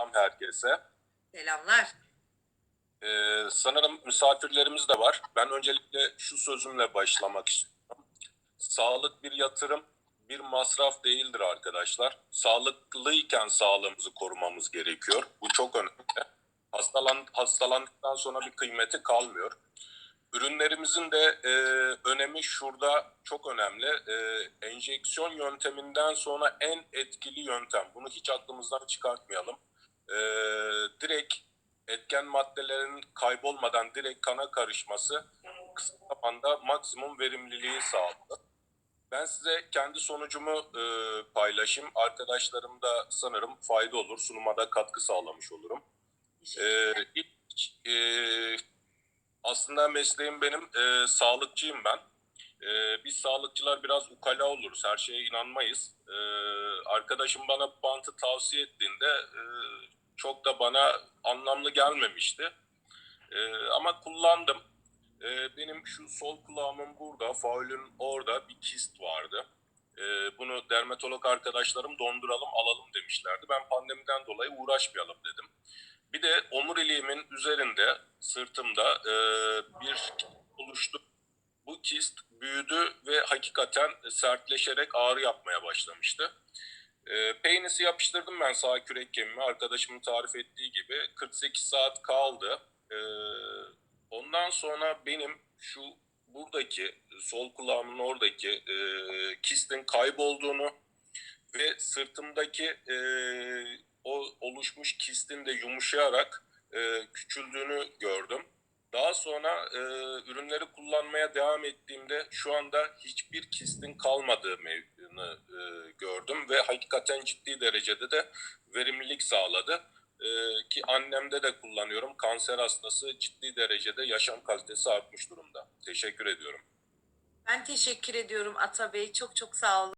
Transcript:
Selam herkese. Selamlar. Ee, sanırım misafirlerimiz de var. Ben öncelikle şu sözümle başlamak istiyorum. Sağlık bir yatırım, bir masraf değildir arkadaşlar. Sağlıklıyken sağlığımızı korumamız gerekiyor. Bu çok önemli. Hastalan, hastalandıktan sonra bir kıymeti kalmıyor. Ürünlerimizin de e, önemi şurada çok önemli. E, enjeksiyon yönteminden sonra en etkili yöntem. Bunu hiç aklımızdan çıkartmayalım. E, direkt etken maddelerin kaybolmadan direkt kana karışması kısa zamanda maksimum verimliliği sağladı. Ben size kendi sonucumu e, paylaşayım. Arkadaşlarım da sanırım fayda olur. Sunuma da katkı sağlamış olurum. Ee, ilk, e, aslında mesleğim benim e, sağlıkçıyım ben. E, biz sağlıkçılar biraz ukala oluruz. Her şeye inanmayız. E, arkadaşım bana bantı tavsiye ettiğinde e, çok da bana anlamlı gelmemişti. E, ama kullandım. E, benim şu sol kulağımın burada, faulün orada bir kist vardı. E, bunu dermatolog arkadaşlarım donduralım alalım demişlerdi. Ben pandemiden dolayı uğraşmayalım dedim. Bir de omuriliğimin üzerinde, sırtımda e, bir oluştu. Bu kist büyüdü ve hakikaten sertleşerek ağrı yapmaya başlamıştı. E, peynisi yapıştırdım ben sağ kürek kemiğime arkadaşımın tarif ettiği gibi. 48 saat kaldı. E, ondan sonra benim şu buradaki sol kulağımın oradaki e, kistin kaybolduğunu ve sırtımdaki e, o oluşmuş kistin de yumuşayarak e, küçüldüğünü gördüm. Daha sonra e, ürünleri kullanmaya devam ettiğimde şu anda hiçbir kistin kalmadığı gördüm hakikaten ciddi derecede de verimlilik sağladı. E, ki annemde de kullanıyorum. Kanser hastası ciddi derecede yaşam kalitesi artmış durumda. Teşekkür ediyorum. Ben teşekkür ediyorum Ata Bey. Çok çok sağ olun.